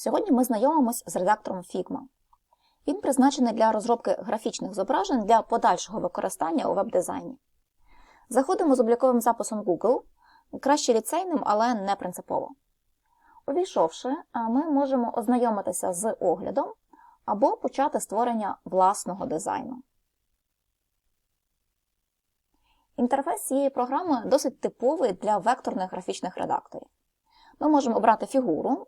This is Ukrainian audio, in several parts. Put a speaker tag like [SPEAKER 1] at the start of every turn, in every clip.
[SPEAKER 1] Сьогодні ми знайомимось з редактором Figma. Він призначений для розробки графічних зображень для подальшого використання у веб-дизайні. Заходимо з обліковим записом Google, краще ліцейним, але не принципово. Увійшовши, ми можемо ознайомитися з оглядом або почати створення власного дизайну. Інтерфейс цієї програми досить типовий для векторних графічних редакторів. Ми можемо обрати фігуру,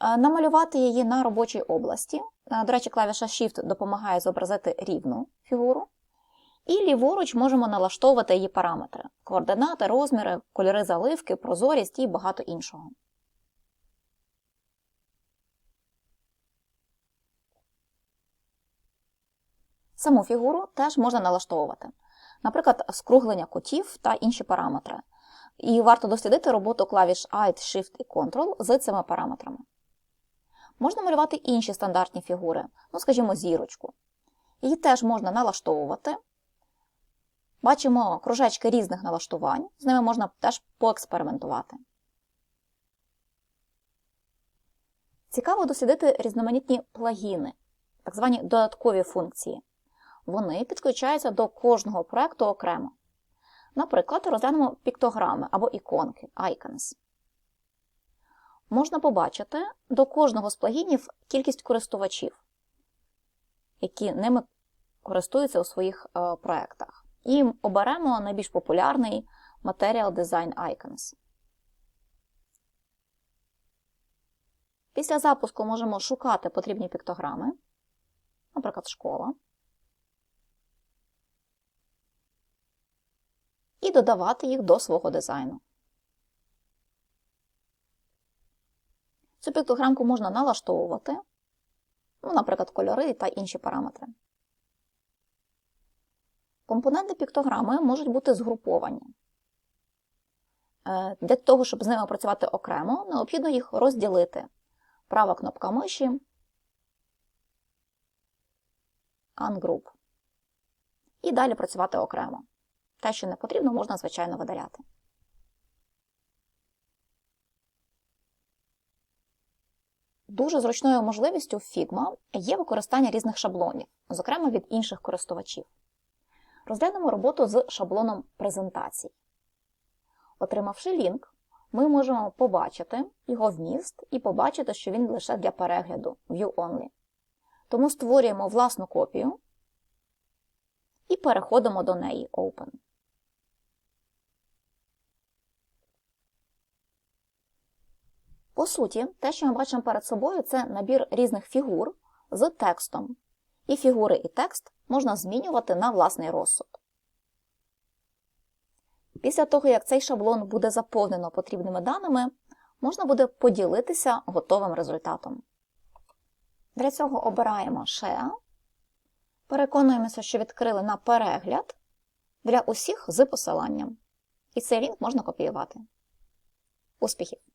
[SPEAKER 1] намалювати її на робочій області. До речі, клавіша Shift допомагає зобразити рівну фігуру. І ліворуч можемо налаштовувати її параметри: координати, розміри, кольори заливки, прозорість і багато іншого. Саму фігуру теж можна налаштовувати, наприклад, скруглення кутів та інші параметри. І варто дослідити роботу клавіш Alt, Shift і Ctrl з цими параметрами. Можна малювати інші стандартні фігури, ну, скажімо, зірочку. Її теж можна налаштовувати. Бачимо кружечки різних налаштувань, з ними можна теж поекспериментувати. Цікаво дослідити різноманітні плагіни, так звані додаткові функції. Вони підключаються до кожного проєкту окремо. Наприклад, розглянемо піктограми або іконки icons. Можна побачити до кожного з плагінів кількість користувачів, які ними користуються у своїх е, проєктах. І оберемо найбільш популярний Material Design Icons. Після запуску можемо шукати потрібні піктограми, наприклад, школа. І додавати їх до свого дизайну. Цю піктограмку можна налаштовувати, ну, наприклад, кольори та інші параметри. Компоненти піктограми можуть бути згруповані. Е, для того, щоб з ними працювати окремо, необхідно їх розділити. Права кнопка миші, Ungroup. І далі працювати окремо. Те, що не потрібно, можна, звичайно, видаляти. Дуже зручною можливістю Figma є використання різних шаблонів, зокрема від інших користувачів. Розглянемо роботу з шаблоном презентацій. Отримавши лінк, ми можемо побачити його вміст і побачити, що він лише для перегляду View Only. Тому створюємо власну копію і переходимо до неї Open. По суті, те, що ми бачимо перед собою, це набір різних фігур з текстом. І фігури і текст можна змінювати на власний розсуд. Після того, як цей шаблон буде заповнено потрібними даними, можна буде поділитися готовим результатом. Для цього обираємо Share, переконуємося, що відкрили на перегляд для усіх з посиланням. І цей лінк можна копіювати. Успіхів!